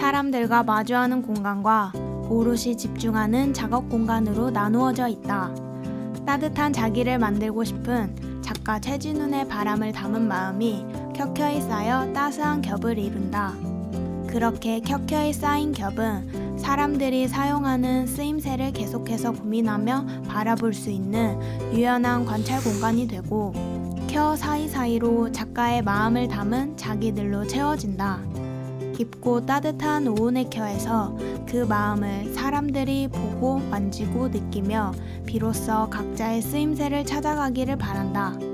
사람들과 마주하는 공간과 오롯이 집중하는 작업 공간으로 나누어져 있다. 따뜻한 자기를 만들고 싶은 작가 최진훈의 바람을 담은 마음이 켜켜이 쌓여 따스한 겹을 이룬다. 그렇게 켜켜이 쌓인 겹은 사람들이 사용하는 쓰임새를 계속해서 고민하며 바라볼 수 있는 유연한 관찰 공간이 되고 켜 사이사이로 작가의 마음을 담은 자기들로 채워진다. 깊고 따뜻한 오은의 켜에서 그 마음을 사람들이 보고 만지고 느끼며 비로소 각자의 쓰임새를 찾아가기를 바란다.